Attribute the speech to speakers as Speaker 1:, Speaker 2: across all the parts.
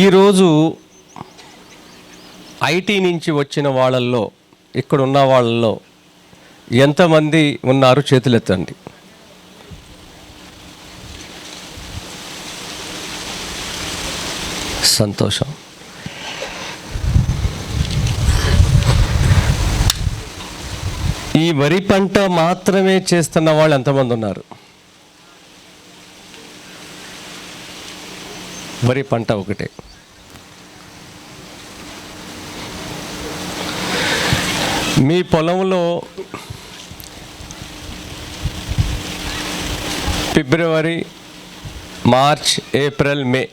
Speaker 1: ఈరోజు ఐటీ నుంచి వచ్చిన వాళ్ళల్లో ఇక్కడ ఉన్న వాళ్ళల్లో ఎంతమంది ఉన్నారు చేతులెత్తండి? సంతోషం. ఈ వరి పంట మాత్రమే చేస్తున్న వాళ్ళు ఎంతమంది ఉన్నారు? వరి పంట ఒకటే. మీ పొలంలో ఫిబ్రవరి మార్చ్ ఏప్రిల్ మే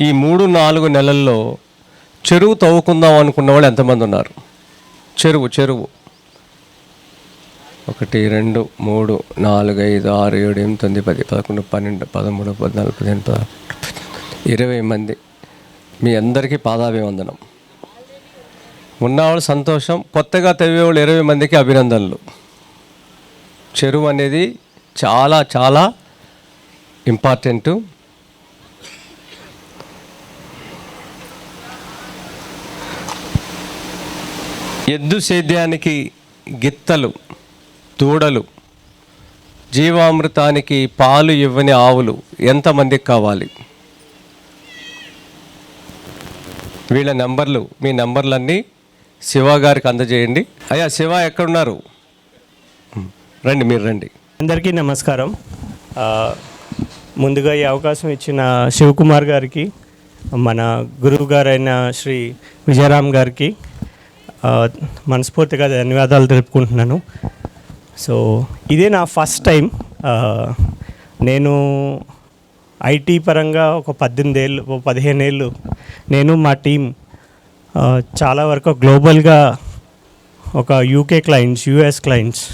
Speaker 1: ఈ మూడు నాలుగు నెలల్లో చెరువు తవ్వుకుందాం అనుకున్న వాళ్ళు ఎంతమంది ఉన్నారు? చెరువు చెరువు. ఒకటి రెండు మూడు నాలుగు ఐదు ఆరు ఏడు ఎనిమిది తొమ్మిది పది పదకొండు పన్నెండు పదమూడు పద్నాలుగు పదిహేను పదహారు ఇరవై మంది. మీ అందరికీ పాదాభివందనం. ఉన్నవాళ్ళు సంతోషం కొత్తగా తవ్వేవాళ్ళు ఇరవై మందికి అభినందనలు. చెరువు అనేది చాలా చాలా ఇంపార్టెంటు. ఎద్దు సేద్యానికి గిత్తలు దూడలు జీవామృతానికి పాలు ఇవ్వని ఆవులు ఎంతమందికి కావాలి? వీళ్ళ నెంబర్లు మీ నెంబర్లన్నీ శివ గారికి అందజేయండి. అయ్యా శివ ఎక్కడున్నారు? రండి మీరు రండి.
Speaker 2: అందరికీ నమస్కారం. ముందుగా ఈ అవకాశం ఇచ్చిన శివకుమార్ గారికి మన గురువు గారైన శ్రీ విజయరామ్ గారికి మనస్ఫూర్తిగా ధన్యవాదాలు తెలుపుకుంటున్నాను. సో ఇదే నా ఫస్ట్ టైం నేను ఐటీ పరంగా ఒక పద్దెనిమిది ఏళ్ళు ఒక పదిహేను ఏళ్ళు నేను మా టీం చాలా వరకు గ్లోబల్గా ఒక యూకే క్లయింట్స్ యూఎస్ క్లయింట్స్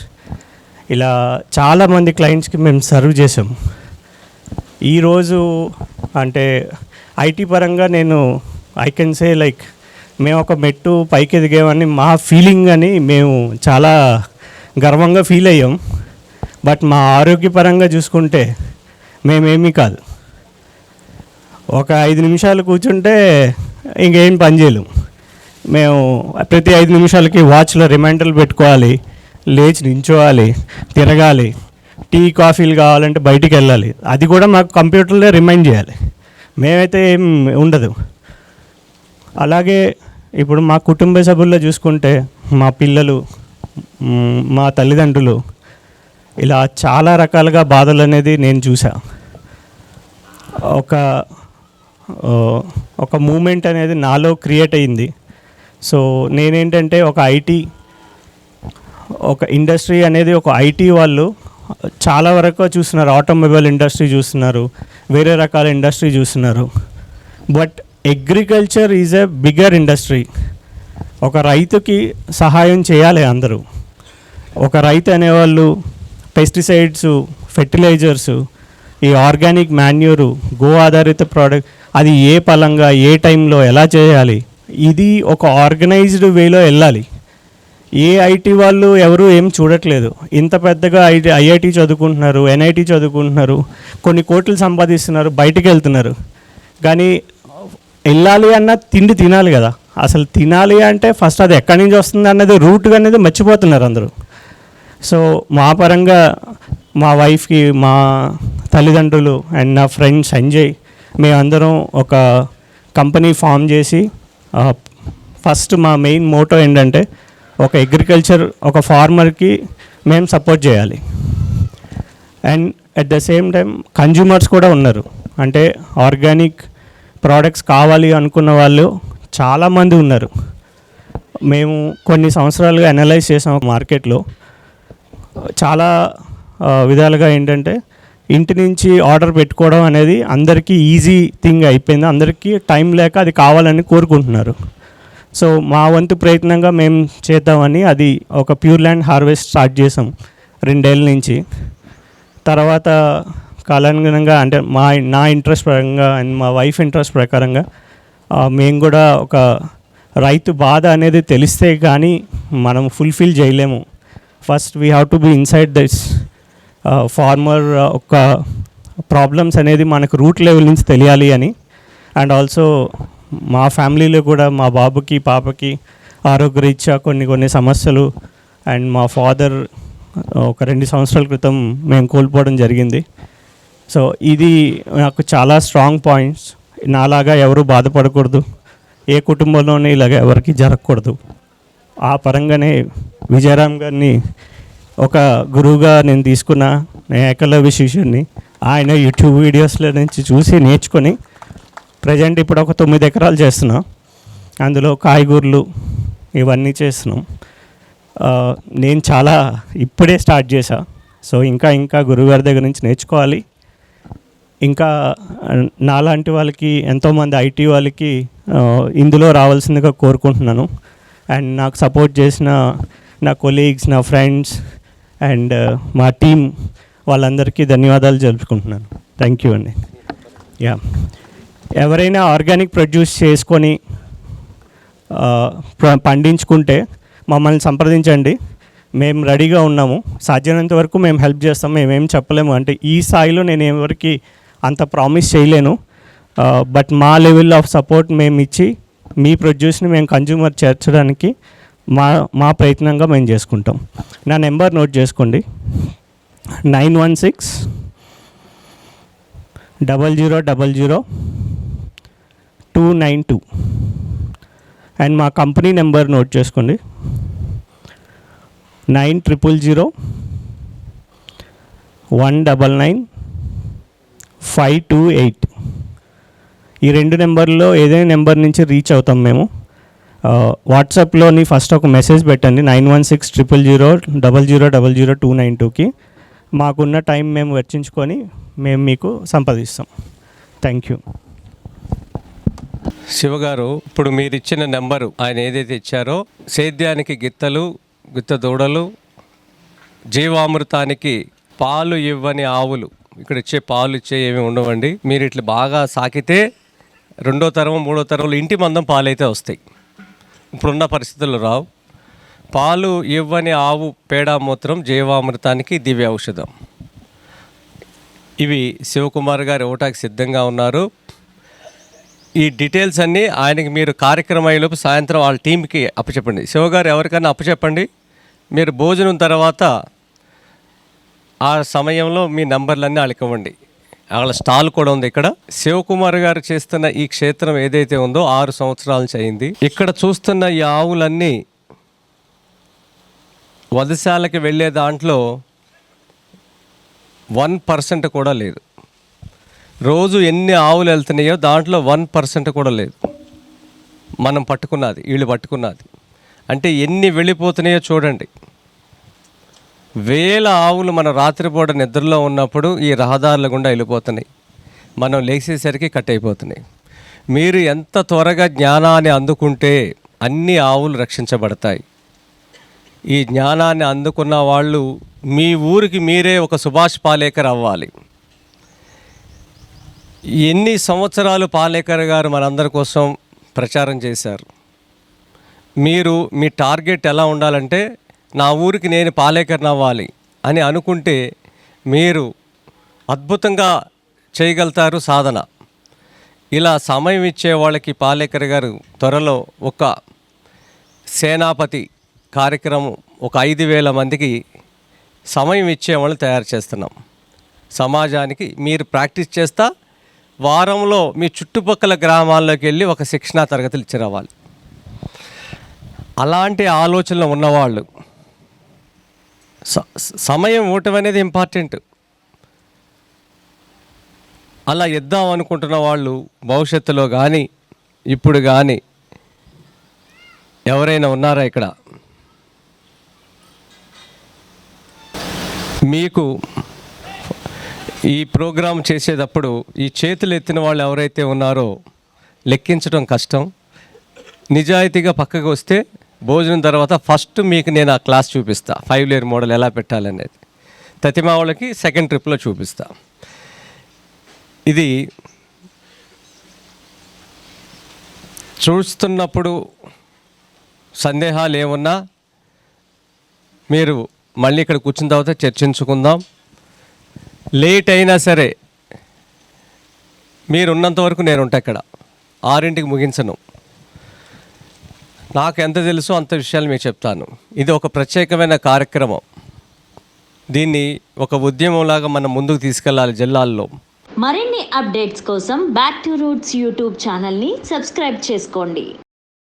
Speaker 2: ఇలా చాలామంది క్లయింట్స్కి మేము సర్వ్ చేసాం ఈరోజు అంటే ఐటీ పరంగా నేను ఐ కెన్ సే లైక్ మేము ఒక మెట్టు పైకి ఎదిగామని మా ఫీలింగ్ అని మేము చాలా గర్వంగా ఫీల్ అయ్యాం. బట్ మా ఆరోగ్యపరంగా చూసుకుంటే మేమేమీ కాదు. ఒక ఐదు నిమిషాలు కూర్చుంటే ఇంకేం పని చేయలేము మేము ప్రతి ఐదు నిమిషాలకి వాచ్లో రిమైండర్లు పెట్టుకోవాలి. లేచి నించోవాలి తిరగాలి. టీ కాఫీలు కావాలంటే బయటికి వెళ్ళాలి. అది కూడా మాకు కంప్యూటర్లో రిమైండ్ చేయాలి. మేమైతే ఏం ఉండదు. అలాగే ఇప్పుడు మా కుటుంబ సభ్యుల్లో చూసుకుంటే మా పిల్లలు మా తల్లిదండ్రులు ఇలా చాలా రకాలుగా బాధలు అనేది నేను చూసా ఒక ఒక మూమెంట్ అనేది నాలో క్రియేట్ అయింది. సో నేనేంటంటే ఒక ఐటీ ఒక ఇండస్ట్రీ అనేది ఒక ఐటీ వాళ్ళు చాలా వరకు చూస్తున్నారు. ఆటోమొబైల్ ఇండస్ట్రీ చూస్తున్నారు. వేరే రకాల ఇండస్ట్రీ చూస్తున్నారు. But agriculture is a bigger industry. ఒక రైతుకి సహాయం చేయాలి అందరూ. ఒక రైతు అనేవాళ్ళు పెస్టిసైడ్స్ ఫెర్టిలైజర్స్ ఈ ఆర్గానిక్ మాన్యూరు గో ఆధారిత ప్రోడక్ట్ అది ఏ పలంగా ఏ టైంలో ఎలా చేయాలి ఇది ఒక ఆర్గనైజ్డ్ వేలో వెళ్ళాలి. ఏ ఐటీ వాళ్ళు ఎవరు ఏం చూడట్లేదు. ఇంత పెద్దగా ఐటీ ఐఐటి చదువుకుంటున్నారు ఎన్ఐటి చదువుకుంటున్నారు కొన్ని కోట్లు సంపాదిస్తున్నారు బయటికి వెళ్తున్నారు. కానీ వెళ్ళాలి అన్న తిండి తినాలి కదా. అసలు తినాలి అంటే ఫస్ట్ అది ఎక్కడి నుంచి వస్తుంది అన్నది రూట్ అనేది మర్చిపోతున్నారు అందరూ. సో మా పరంగా మా వైఫ్కి మా తల్లిదండ్రులు అండ్ నా ఫ్రెండ్ సంజయ్ మేమందరం ఒక కంపెనీ ఫామ్ చేసి ఫస్ట్ మా మెయిన్ మోటో ఏంటంటే ఒక అగ్రికల్చర్ ఒక ఫార్మర్కి మేము సపోర్ట్ చేయాలి. And at the same time consumers కూడా ఉన్నారు. అంటే ఆర్గానిక్ ప్రోడక్ట్స్ కావాలి అనుకున్న వాళ్ళు చాలామంది ఉన్నారు. మేము కొన్ని సంవత్సరాలుగా అనలైజ్ చేసాం మార్కెట్లో చాలా విధాలుగా ఏంటంటే ఇంటి నుంచి ఆర్డర్ పెట్టుకోవడం అనేది అందరికీ ఈజీ థింగ్ అయిపోయింది. అందరికీ టైం లేక అది కావాలని కోరుకుంటున్నారు. సో మా వంతు ప్రయత్నంగా మేము చేద్దామని అది ఒక ప్యూర్ ల్యాండ్ హార్వెస్ట్ స్టార్ట్ చేసాం రెండేళ్ళ నుంచి. తర్వాత కాలానుగుణంగా అంటే మా నా ఇంట్రెస్ట్ ప్రకారంగా అండ్ మా వైఫ్ ఇంట్రెస్ట్ ప్రకారంగా మేము కూడా ఒక రైతు బాధ అనేది తెలిస్తే కానీ మనం ఫుల్ఫిల్ చేయలేము. First we have to be inside this farmer ఒక ప్రాబ్లమ్స్ అనేది మనకు రూట్ లెవెల్ నుంచి తెలియాలి అని. అండ్ ఆల్సో మా ఫ్యామిలీలో కూడా మా బాబుకి పాపకి ఆరోగ్యరీత్యా కొన్ని కొన్ని సమస్యలు. అండ్ మా ఫాదర్ ఒక రెండు సంవత్సరాల క్రితం మేము కోల్పోవడం జరిగింది. సో ఇది నాకు చాలా స్ట్రాంగ్ పాయింట్స్ నాలాగా ఎవరు బాధపడకూడదు. ఏ కుటుంబంలోనే ఇలాగ ఎవరికి జరగకూడదు. ఆ పరంగానే విజయరామ్ గారిని ఒక గురువుగా నేను తీసుకున్న నేను ఏకలవ్య శిష్యుడిని ఆయన యూట్యూబ్ వీడియోస్లో నుంచి చూసి నేర్చుకొని ప్రజెంట్ ఇప్పుడు ఒక తొమ్మిది ఎకరాలు చేస్తున్నాం. అందులో కాయగూరలు ఇవన్నీ చేస్తున్నాం. నేను చాలా ఇప్పుడే స్టార్ట్ చేశా. సో ఇంకా ఇంకా గురువుగారి దగ్గర నుంచి నేర్చుకోవాలి. ఇంకా నాలాంటి వాళ్ళకి ఎంతోమంది ఐటీ వాళ్ళకి ఇందులో రావాల్సిందిగా కోరుకుంటున్నాను. అండ్ నాకు సపోర్ట్ చేసిన నా కొలీగ్స్ నా ఫ్రెండ్స్ అండ్ uh, మా టీం వాళ్ళందరికీ ధన్యవాదాలు జరుపుకుంటున్నాను. థ్యాంక్ యూ అండి యా ఎవరైనా ఆర్గానిక్ ప్రొడ్యూస్ చేసుకొని uh, పండించుకుంటే మమ్మల్ని సంప్రదించండి. మేము రెడీగా ఉన్నాము. సాధ్యమైనంత వరకు మేము హెల్ప్ చేస్తాం. మేమేం చెప్పలేము. అంటే ఈ స్థాయిలో నేను ఎవరికి అంత ప్రామిస్ చేయలేను. Uh, బట్ మా లెవెల్ ఆఫ్ సపోర్ట్ మేము ఇచ్చి మీ ప్రొడ్యూస్ని మేము కన్జ్యూమర్ చేర్చడానికి మా మా ప్రయత్నంగా మేము చేసుకుంటాం. నా నెంబర్ నోట్ చేసుకోండి. Nine one six double zero double zero two nine two. And మా కంపెనీ నెంబర్ నోట్ చేసుకోండి. Nine triple zero one double nine five two eight. ఈ రెండు నెంబర్లో ఏదైనా నెంబర్ నుంచి రీచ్ అవుతాం మేము. వాట్సాప్లోని ఫస్ట్ ఒక మెసేజ్ పెట్టండి. Nine one six triple zero double zero double zero two nine టూకి. మాకున్న టైం మేము వెచ్చించుకొని మేము మీకు సంపాదిస్తాం. Thank you.
Speaker 1: శివగారు ఇప్పుడు మీరు ఇచ్చిన నెంబరు ఆయన ఏదైతే ఇచ్చారో సేద్యానికి గిత్తలు గిత్త దూడలు జీవామృతానికి పాలు ఇవ్వని ఆవులు. ఇక్కడ ఇచ్చే పాలు ఇచ్చే ఏమి ఉండవండి. మీరు ఇట్లా బాగా సాకితే రెండో తరం మూడో తరంలో ఇంటి మందం పాలైతే వస్తాయి. ఇప్పుడున్న పరిస్థితుల్లో రావు. పాలు ఇవ్వని ఆవు పేడ మూత్రం జీవామృతానికి దివ్య ఔషధం. ఇవి శివకుమార్ గారు ఇవ్వటానికి సిద్ధంగా ఉన్నారు. ఈ డీటెయిల్స్ అన్నీ ఆయనకి మీరు కార్యక్రమం అయ్యేలోపు సాయంత్రం వాళ్ళ టీంకి అప్పచెప్పండి. శివగారు ఎవరికైనా అప్పచెప్పండి. మీరు భోజనం తర్వాత ఆ సమయంలో మీ నంబర్లన్నీ వాళ్ళకి ఇవ్వండి. వాళ్ళ స్టాల్ కూడా ఉంది ఇక్కడ. శివకుమార్ గారు చేస్తున్న ఈ క్షేత్రం ఏదైతే ఉందో ఆరు సంవత్సరాల నుంచి అయింది. ఇక్కడ చూస్తున్న ఈ ఆవులన్నీ వధశాలకి వెళ్ళే దాంట్లో వన్ పర్సెంట్ కూడా లేదు. రోజు ఎన్ని ఆవులు వెళ్తున్నాయో దాంట్లో వన్ పర్సెంట్ కూడా లేదు. మనం పట్టుకున్నది వీళ్ళు పట్టుకున్నది. అంటే ఎన్ని వెళ్ళిపోతున్నాయో చూడండి. వేల ఆవులు మన రాత్రిపూట నిద్రలో ఉన్నప్పుడు ఈ రహదారుల గుండా వెళ్ళిపోతున్నాయి. మనం లేచేసరికి కట్ అయిపోతున్నాయి. మీరు ఎంత త్వరగా జ్ఞానాన్ని అందుకుంటే అన్ని ఆవులు రక్షించబడతాయి. ఈ జ్ఞానాన్ని అందుకున్న వాళ్ళు మీ ఊరికి మీరే ఒక సుభాష్ పాలేకర్ అవ్వాలి. ఎన్ని సంవత్సరాలు పాలేకర్ గారు మనందరి కోసం ప్రచారం చేశారు. మీరు మీ టార్గెట్ ఎలా ఉండాలంటే నా ఊరికి నేను పాలేకర్ని అవ్వాలి అని అనుకుంటే మీరు అద్భుతంగా చేయగలుగుతారు సాధన. ఇలా సమయం ఇచ్చే వాళ్ళకి పాలేకర్ గారు త్వరలో ఒక సేనాపతి కార్యక్రమం ఒక ఐదు వేల మందికి సమయం ఇచ్చే వాళ్ళని తయారు చేస్తున్నాం. సమాజానికి మీరు ప్రాక్టీస్ చేస్తా వారంలో మీ చుట్టుపక్కల గ్రామాల్లోకి వెళ్ళి ఒక శిక్షణా తరగతులు ఇచ్చి రావాలి. అలాంటి ఆలోచనలు ఉన్నవాళ్ళు సమయం ఇవ్వటం అనేది ఇంపార్టెంట్. అలా ఇద్దాం అనుకుంటున్న వాళ్ళు భవిష్యత్తులో కానీ ఇప్పుడు కానీ ఎవరైనా ఉన్నారా ఇక్కడ? మీకు ఈ ప్రోగ్రాం చేసేటప్పుడు ఈ చేతులు ఎత్తిన వాళ్ళు ఎవరైతే ఉన్నారో లెక్కించడం కష్టం. నిజాయితీగా పక్కకు వస్తే భోజనం తర్వాత ఫస్ట్ మీకు నేను ఆ క్లాస్ చూపిస్తా. ఫైవ్ లేయర్ మోడల్ ఎలా పెట్టాలనేది. తతిమా వాళ్ళకి సెకండ్ ట్రిప్లో చూపిస్తా. ఇది చూస్తున్నప్పుడు సందేహాలు ఏమున్నా మీరు మళ్ళీ ఇక్కడ కూర్చున్న తర్వాత చర్చించుకుందాం. లేట్ అయినా సరే మీరు ఉన్నంత వరకు నేను ఉంటా ఇక్కడ. ఆరింటికి ముగించను. నాకు ఎంత తెలుసో అంత విషయాలు మీకు చెప్తాను. ఇది ఒక ప్రత్యేకమైన కార్యక్రమం. దీన్ని ఒక ఉద్యమంలాగా మనం ముందుకు తీసుకెళ్ళాలి జిల్లాల్లో.
Speaker 3: మరిన్ని అప్డేట్స్ కోసం బ్యాక్ టు రూట్స్ యూట్యూబ్ ఛానల్ని సబ్స్క్రైబ్ చేసుకోండి.